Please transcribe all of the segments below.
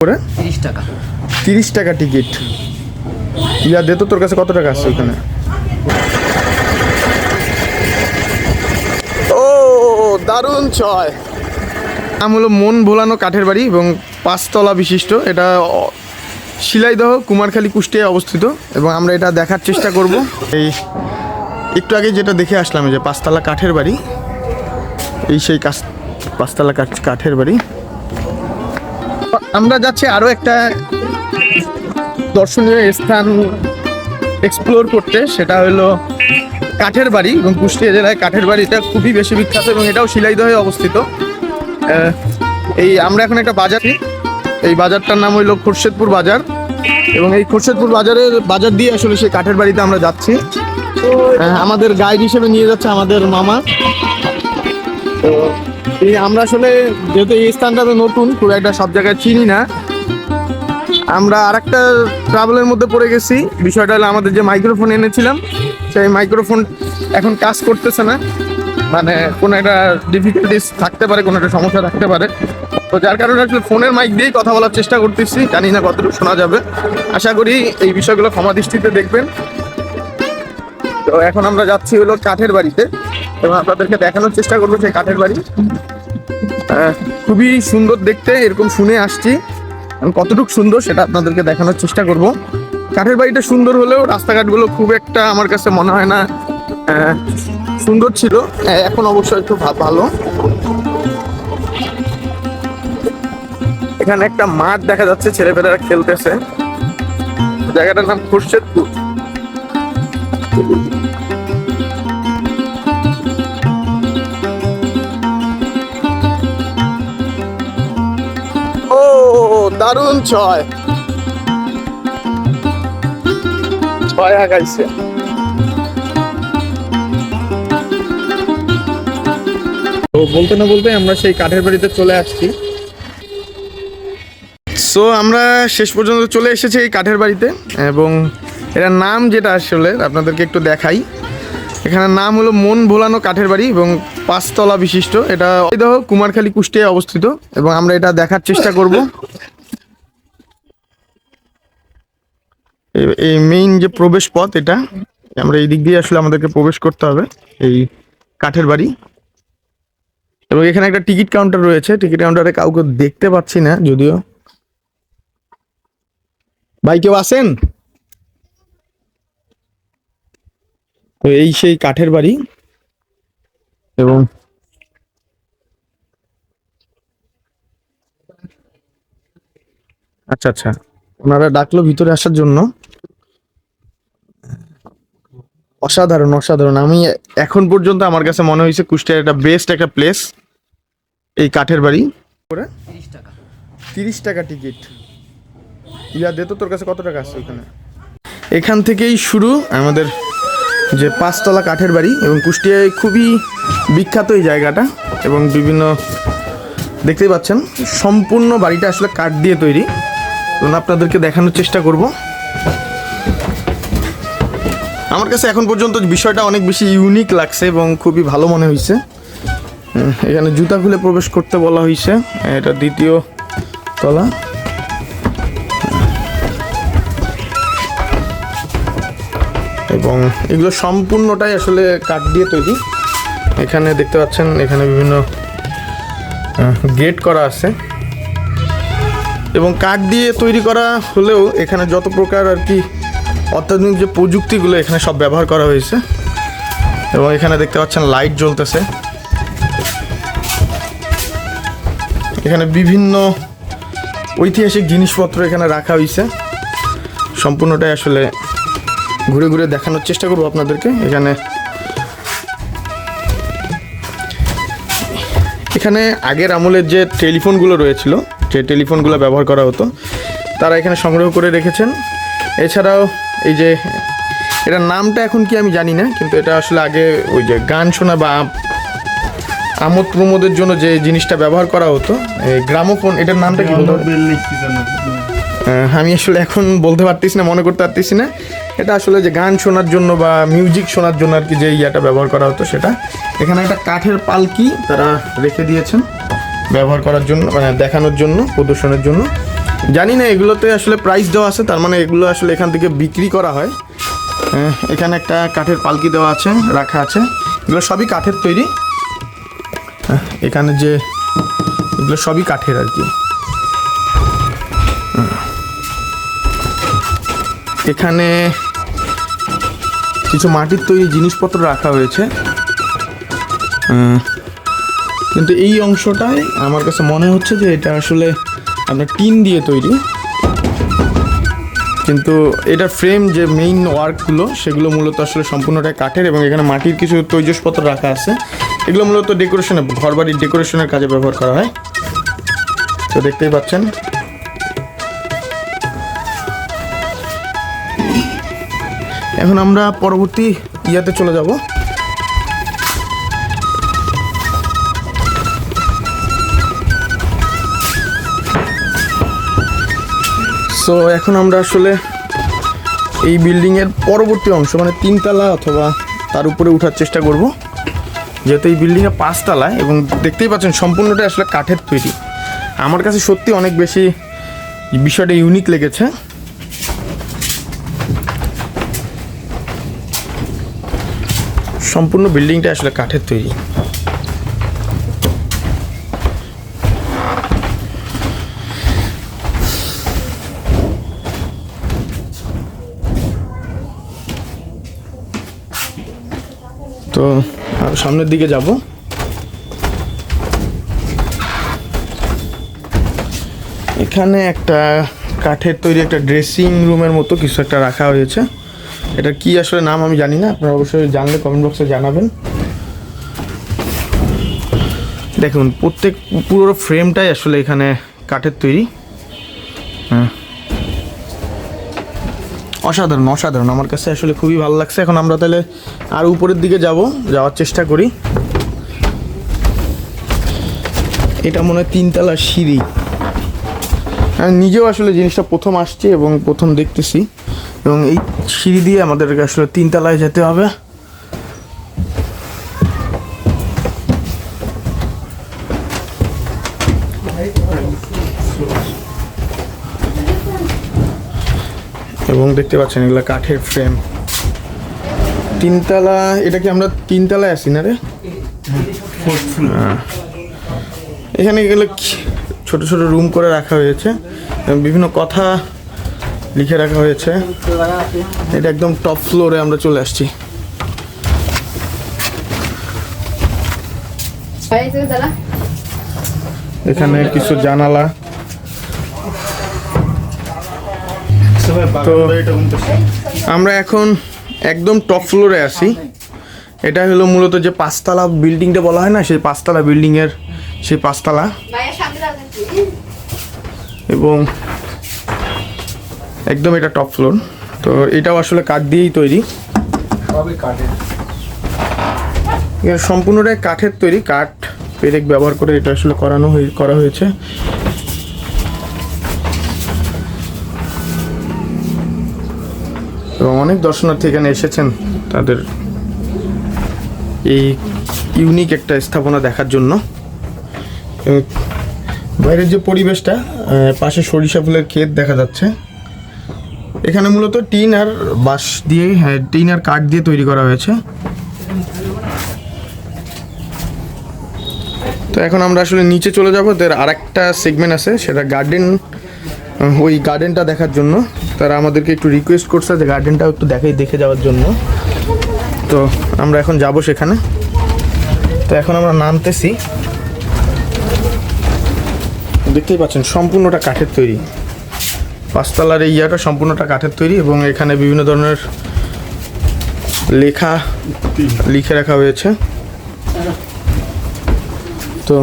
করে? তিরিশ টাকা। তিরিশ টাকা টিকিট। ইয়া দে তো তোর কাছে কত টাকা আছে ওখানে? ও দারুণ ছয়। নাম হলো মন ভোলানো কাঠের বাড়ি এবং পাঁচতলা বিশিষ্ট। এটা শিলাইদহ কুমারখালী কুষ্টিয়ায় অবস্থিত এবং আমরা এটা দেখার চেষ্টা করব। এই একটু আগে যেটা দেখে আসলাম যে পাঁচতলা কাঠের বাড়ি। এই সেই কাছ পাঁচতলা কাঠ- কাঠের বাড়ি। আমরা যাচ্ছি আরও একটা দর্শনীয় স্থান এক্সপ্লোর করতে, সেটা হলো কাঠের বাড়ি এবং কুষ্টিয়া জেলায় কাঠের বাড়িটা খুবই বেশি বিখ্যাত এবং এটাও শিলাইদহে অবস্থিত। এই আমরা এখন একটা বাজারে এই বাজারটার নাম হইল খোরশেদপুর বাজার এবং এই খোরশেদপুর বাজারের বাজার দিয়ে আসলে সেই কাঠের বাড়িতে আমরা যাচ্ছি। আমাদের গাইড হিসেবে নিয়ে যাচ্ছে আমাদের মামা। তো আমরা আসলে যেহেতু এই স্থানটা তো নতুন খুব একটা সব জায়গায় চিনি না। আমরা আরেকটা ট্রাভেলের মধ্যে পড়ে গেছি। বিষয়টা হলো আমাদের যে মাইক্রোফোন এনেছিলাম, সেই মাইক্রোফোন এখন কাজ করতেছে না। মানে কোনো একটা ডিফিকাল্টিস থাকতে পারে, কোনো একটা সমস্যা থাকতে পারে। তো যার কারণে আসলে ফোনের মাইক দিয়েই কথা বলার চেষ্টা করতেছি। জানি না কতটুকু শোনা যাবে। আশা করি এই বিষয়গুলো ক্ষমা দৃষ্টিতে দেখবেন। তো এখন আমরা যাচ্ছি হলো কাঠের বাড়িতে। এবং আপনাদেরকে দেখানোর চেষ্টা করব সেই কাঠের বাড়ি। খুবই সুন্দর দেখতে এরকম শুনে আসছি। আমি কতটুকু সুন্দর সেটা আপনাদেরকে দেখানোর চেষ্টা করব। কাঠের বাড়িটা সুন্দর হলেও রাস্তাঘাটগুলো খুব একটা আমার কাছে মনে হয় না সুন্দর ছিল। আহ, এখন অবশ্য একটু ভালো। এখানে একটা মাঠ দেখা যাচ্ছে ছেলেপেলেরা খেলতেছে। জায়গাটার নাম খুরশেদপুর। দারুণ ছয়। ছয় আগাইছে তো বলতে না বলতে আমরা সেই কাঠের বাড়িতে চলে আসছি। সো আমরা শেষ পর্যন্ত চলে এসেছি এই কাঠের বাড়িতে এবং এটার নাম যেটা আসলে আপনাদেরকে একটু দেখাই। এখানে নাম হলো মন ভোলানো কাঠের বাড়ি এবং পাঁচতলা বিশিষ্ট। এটা কুমারখালী কুষ্টিয়ায় অবস্থিত এবং আমরা এটা দেখার চেষ্টা করব। এই- মেইন যে প্রবেশ পথ এটা, আমরা এই দিক দিয়ে আসলে আমাদেরকে প্রবেশ করতে হবে, এই কাঠের বাড়ি। এবং এখানে একটা টিকিট কাউন্টার রয়েছে, টিকিট কাউন্টারে কাউকে দেখতে পাচ্ছি না যদিও। ভাই, কেউ আসেন তো এই সেই কাঠের বাড়ি। এবং আচ্ছা আচ্ছা। ওনারা ডাকলো ভিতরে আসার জন্য। অসাধারণ অসাধারণ। আমি এখন পর্যন্ত আমার কাছে মনে হয়েছে কুষ্টিয়ার একটা বেস্ট একটা প্লেস এই কাঠের বাড়ি। করে তিরিশ টাকা। তিরিশ টাকা টিকিট ইয়া দে তো তোর কাছে কত টাকা আছে ওখানে? এখান থেকেই শুরু আমাদের যে পাঁচতলা কাঠের বাড়ি এবং কুষ্টিয়ায় খুবই বিখ্যাত এই জায়গাটা এবং বিভিন্ন দেখতেই পাচ্ছেন সম্পূর্ণ বাড়িটা আসলে কাঠ দিয়ে তৈরি। এবং আপনাদেরকে দেখানোর চেষ্টা করব। আমার কাছে এখন পর্যন্ত বিষয়টা অনেক বেশি ইউনিক লাগছে এবং খুবই ভালো মনে হয়েছে। এখানে জুতা খুলে প্রবেশ করতে বলা হয়েছে। এটা দ্বিতীয় তলা। এবং এগুলো সম্পূর্ণটাই আসলে কাঠ দিয়ে তৈরি। এখানে দেখতে পাচ্ছেন, এখানে বিভিন্ন গেট করা আছে। এবং কাঠ দিয়ে তৈরি করা হলেও এখানে যত প্রকার আর কি অত্যাধুনিক যে প্রযুক্তিগুলো এখানে সব ব্যবহার করা হয়েছে, এবং এখানে দেখতে পাচ্ছেন লাইট জ্বলতেছে। এখানে বিভিন্ন ঐতিহাসিক জিনিসপত্র এখানে রাখা হয়েছে। সম্পূর্ণটাই আসলে ঘুরে ঘুরে দেখানোর চেষ্টা করব আপনাদেরকে। এখানে এখানে আগের আমলের যে টেলিফোনগুলো রয়েছিল, যে টেলিফোনগুলো ব্যবহার করা হতো, তারা এখানে সংগ্রহ করে রেখেছেন। এছাড়াও এই যে এটার নামটা এখন কি আমি জানি না কিন্তু এটা আসলে আগে ওই যে গান শোনা বা আমোদ প্রমোদের জন্য যে জিনিসটা ব্যবহার করা হতো এই গ্রামোফোন এটার নামটা কি বলতে? আমি আসলে এখন বলতে পারতেছি না মনে করতে পারতেছি না। এটা আসলে যে গান শোনার জন্য বা মিউজিক শোনার জন্য আর কি যে ইয়াটা ব্যবহার করা হতো সেটা। এখানে একটা কাঠের পালকি তারা রেখে দিয়েছেন ব্যবহার করার জন্য মানে দেখানোর জন্য প্রদর্শনের জন্য। জানি না এগুলোতে আসলে প্রাইস দেওয়া আছে তার মানে এগুলো আসলে এখান থেকে বিক্রি করা হয়। আহ, এখানে একটা কাঠের পালকি দেওয়া আছে রাখা আছে। এগুলো সবই কাঠের তৈরি। আহ, এখানে যে এগুলো সবই কাঠের আর কি। এখানে কিছু মাটির তৈরি জিনিসপত্র রাখা হয়েছে। কিন্তু এই অংশটাই আমার কাছে মনে হচ্ছে যে এটা আসলে আপনার টিন দিয়ে তৈরি। কিন্তু এটা ফ্রেম যে মেইন ওয়ার্কগুলো সেগুলো মূলত আসলে সম্পূর্ণটাই কাঠের এবং এখানে মাটির কিছু তৈজসপত্র রাখা আছে। এগুলো মূলত ডেকোরেশনে ঘরবাড়ির ডেকোরেশনের কাজে ব্যবহার করা হয়। তো দেখতেই পাচ্ছেন। এখন আমরা পরবর্তী ইয়াতে চলে যাব। সো এখন আমরা আসলে এই বিল্ডিংয়ের পরবর্তী অংশ মানে তিনতলা অথবা তার উপরে ওঠার চেষ্টা করব। যেহেতু এই বিল্ডিংয়ে পাঁচতলায় এবং দেখতেই পাচ্ছেন সম্পূর্ণটাই আসলে কাঠের তৈরি। আমার কাছে সত্যি অনেক বেশি বিষয়টা ইউনিক লেগেছে। সম্পূর্ণ বিল্ডিংটা আসলে কাঠের তৈরি। তো সামনের দিকে যাব। এখানে একটা কাঠের তৈরি একটা ড্রেসিং রুমের মতো কিছু একটা রাখা হয়েছে। এটা কি আসলে নাম আমি জানি না, আপনারা অবশ্যই জানলে কমেন্ট বক্সে জানাবেন। দেখুন, প্রত্যেক পুরো ফ্রেমটাই আসলে এখানে কাঠের তৈরি। হ্যাঁ। অসাধারণ অসাধারণ। আমার কাছে আসলে খুবই ভালো লাগছে। এখন আমরা তাহলে আর উপরের দিকে যাব, যাওয়ার চেষ্টা করি। এটা মনে হয় তিনতলা সিঁড়ি। হ্যাঁ নিজেও আসলে জিনিসটা প্রথম আসছে এবং প্রথম দেখতেছি। এবং এই সিঁড়ি দিয়ে আমাদেরকে আসলে তিনতলায় যেতে হবে। এবং দেখতে পাচ্ছেন এগুলো কাঠের ফ্রেম তিনতলা এটা কি আমরা তিনতলায় আছি না রে? হ্যাঁ। এখানে গেলে কি- ছোট ছোট রুম করে রাখা হয়েছে বিভিন্ন কথা লিখে রাখা হয়েছে। এটা একদম টপ ফ্লোরে আমরা চলে আসছি। এখানে কিছু জানালা। তো আমরা এখন একদম টপ ফ্লোরে আছি। এটা হলো মূলত যে পাঁচতলা বিল্ডিংটা বলা হয় না সেই পাঁচতলা বিল্ডিংয়ের সেই পাঁচতলা। এবং একদম এটা টপ ফ্লোর তো এটাও আসলে কাঠ দিয়েই তৈরি। এর সম্পূর্ণটাই কাঠের তৈরি। কাঠ পেরেক ব্যবহার করে এটা আসলে করানো হয়ে করা হয়েছে। এবং অনেক দর্শনার্থী এখানে এসেছেন তাদের এই ইউনিক একটা স্থাপনা দেখার জন্য। বাইরের যে পরিবেশটা পাশে সরিষা ফুলের ক্ষেত দেখা যাচ্ছে। এখানে মূলত টিন আর বাঁশ দিয়ে হ্যাঁ টিন আর কাঠ দিয়ে তৈরি করা হয়েছে। তো এখন আমরা আসলে নিচে চলে যাব। তার আর একটা সেগমেন্ট আছে, সেটা গার্ডেন ওই গার্ডেনটা দেখার জন্য। তারা আমাদেরকে একটু রিকোয়েস্ট করছে যে গার্ডেনটাও একটু দেখাই, দেখে যাওয়ার জন্য। তো আমরা এখন যাব সেখানে। তো এখন আমরা নামতেছি। দেখতেই পাচ্ছেন, সম্পূর্ণটা কাঠের তৈরি। পাঁচতলার এই ইয়াটা সম্পূর্ণটা কাঠের তৈরি এবং এখানে বিভিন্ন ধরনের লেখা লিখে রাখা হয়েছে। তো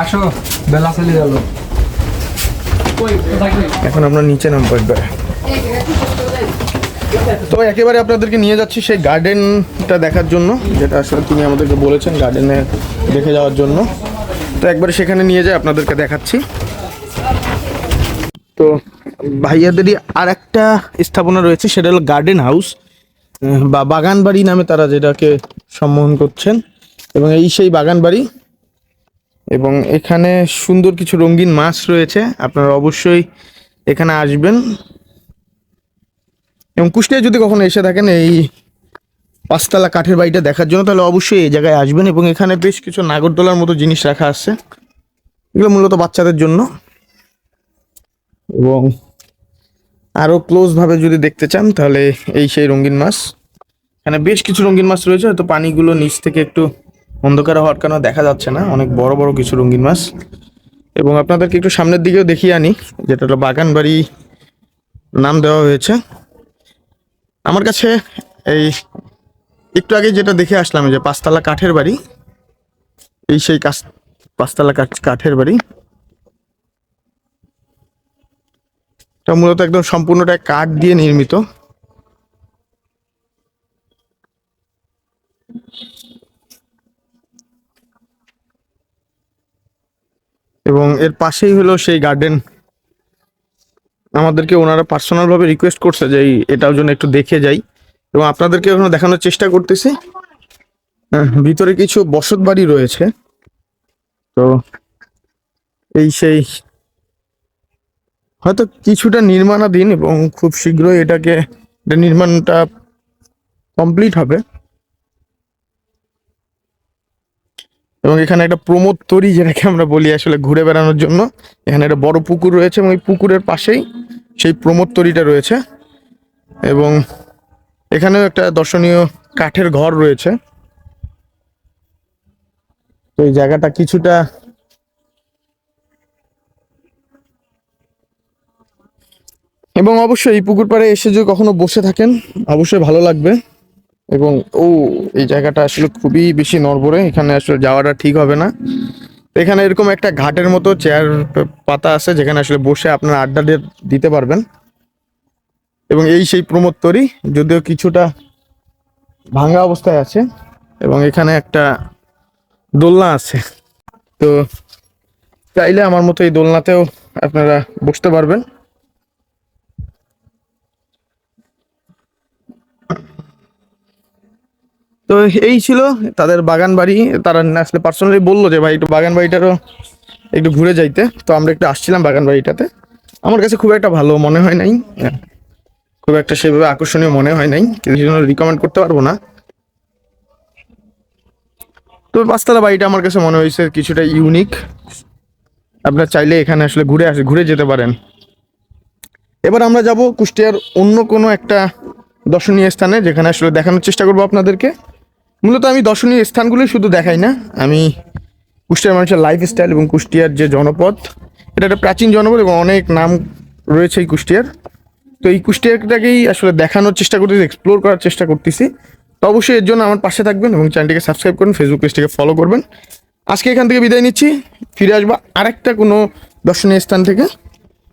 আসো, বেলা চলে গেল। এখন আমরা নিচে নামবো একবারে। তো একেবারে আপনাদেরকে নিয়ে যাচ্ছি সেই গার্ডেনটা দেখার জন্য, যেটা আসলে তিনি আমাদেরকে বলেছেন গার্ডেনে দেখে যাওয়ার জন্য। তো একবারে সেখানে নিয়ে যাই, আপনাদেরকে দেখাচ্ছি। তো ভাইয়াদেরই আর একটা স্থাপনা রয়েছে, সেটা হলো গার্ডেন হাউস। বা বাগান বাড়ি নামে তারা যেটাকে সম্বোধন করছেন। এবং এই সেই বাগান বাড়ি এবং এখানে সুন্দর কিছু রঙিন মাছ রয়েছে। আপনারা অবশ্যই এখানে আসবেন। এবং কুষ্টিয়া যদি কখনো এসে থাকেন এই পাঁচতলা কাঠের বাড়িটা দেখার জন্য, তাহলে অবশ্যই এই জায়গায় আসবেন এবং এখানে বেশ কিছু নাগরদোলার মতো জিনিস রাখা আছে। এগুলো মূলত বাচ্চাদের জন্য। এবং আরও ক্লোজভাবে যদি দেখতে চান, তাহলে এই সেই রঙিন মাছ। এখানে বেশ কিছু রঙিন মাছ রয়েছে, হয়তো পানিগুলো নিচ থেকে একটু অন্ধকার হওয়ার কারণে দেখা যাচ্ছে না। অনেক বড় বড় কিছু রঙিন মাছ। এবং আপনাদেরকে একটু সামনের দিকেও দেখিয়ে আনি, যেটা হলো বাগান বাড়ি নাম দেওয়া হয়েছে। আমার কাছে এই একটু আগে যেটা দেখে আসলাম যে পাঁচতলা কাঠের বাড়ি, এই সেই কাছ, পাঁচতলা কাঠ- কাঠের বাড়ি। এটা মূলত একদম সম্পূর্ণটা কাঠ দিয়ে নির্মিত। এবং এর পাশেই হলো সেই গার্ডেন আমাদেরকে ওনারা পার্সোনাল ভাবে রিকোয়েস্ট করছে যে এটাও জন্য একটু দেখে যাই। এবং আপনাদেরকে এখনও দেখানোর চেষ্টা করতেছি। ভিতরে কিছু বসত বাড়ি রয়েছে। তো এই সেই হয়তো কিছুটা নির্মাণাধীন এবং খুব শীঘ্রই এটাকে, এটা নির্মাণটা কমপ্লিট হবে। এবং এখানে একটা প্রমোদ তরি যেটাকে আমরা বলি আসলে ঘুরে বেড়ানোর জন্য। এখানে একটা বড় পুকুর রয়েছে এবং ওই পুকুরের পাশেই সেই প্রমোদ তরিটা রয়েছে। এবং এখানেও একটা দর্শনীয় কাঠের ঘর রয়েছে। তো এই জায়গাটা কিছুটা এবং অবশ্যই এই পুকুর পাড়ে এসে যদি কখনো বসে থাকেন, অবশ্যই ভালো লাগবে। এবং, ও, এই জায়গাটা আসলে খুবই বেশি নড়বড়ে, এখানে আসলে যাওয়াটা ঠিক হবে না। এখানে এরকম একটা ঘাটের মতো চেয়ার পাতা আছে, যেখানে আসলে বসে আপনারা আড্ডা দিতে পারবেন। এবং এই সেই প্রমোদ তরি যদিও কিছুটা ভাঙা অবস্থায় আছে, এবং এখানে একটা দোলনা আছে। তো চাইলে আমার মতো এই দোলনাতেও আপনারা বসতে পারবেন। তো এই ছিল তাদের বাগান বাড়ি। তারা আসলে পার্সোনালি বলল যে, ভাই, একটু বাগান বাড়িটারও একটু ঘুরে যাইতে। তো আমরা একটু আসছিলাম বাগান বাড়িটাতে। আমার কাছে খুব একটা ভালো মনে হয় নাই। খুব একটা সেভাবে আকর্ষণীয় মনে হয় নাই। জন্য রিকমেন্ড করতে পারব না। তো পাঁচতলা বাড়িটা আমার কাছে মনে হয়েছে কিছুটা ইউনিক আপনার চাইলে এখানে আসলে ঘুরে আসে, ঘুরে যেতে পারেন। এবার আমরা যাব কুষ্টিয়ার অন্য কোনো একটা দর্শনীয় স্থানে, যেখানে আসলে দেখানোর চেষ্টা করব আপনাদেরকে। মূলত আমি দর্শনীয় স্থানগুলি শুধু দেখাই না, আমি কুষ্টিয়ার মানুষের লাইফস্টাইল এবং কুষ্টিয়ার যে জনপদ, এটা একটা প্রাচীন জনপদ এবং অনেক নাম রয়েছে এই কুষ্টিয়ার। তো এই কুষ্টিয়াটাকেই আসলে দেখানোর চেষ্টা করতেছি এক্সপ্লোর করার চেষ্টা করতেছি। তো অবশ্যই এর জন্য আমার পাশে থাকবেন এবং চ্যানেলটিকে সাবস্ক্রাইব করুন ফেসবুক পেজটিকে ফলো করবেন। আজকে এখান থেকে বিদায় নিচ্ছি, ফিরে আসব আরেকটা কোনো দর্শনীয় স্থান থেকে।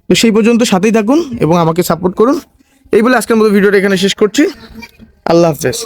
তো সেই পর্যন্ত সাথেই থাকুন এবং আমাকে সাপোর্ট করুন। এই বলে আজকের মতো ভিডিওটা এখানে শেষ করছি। আল্লাহ হাফেজ।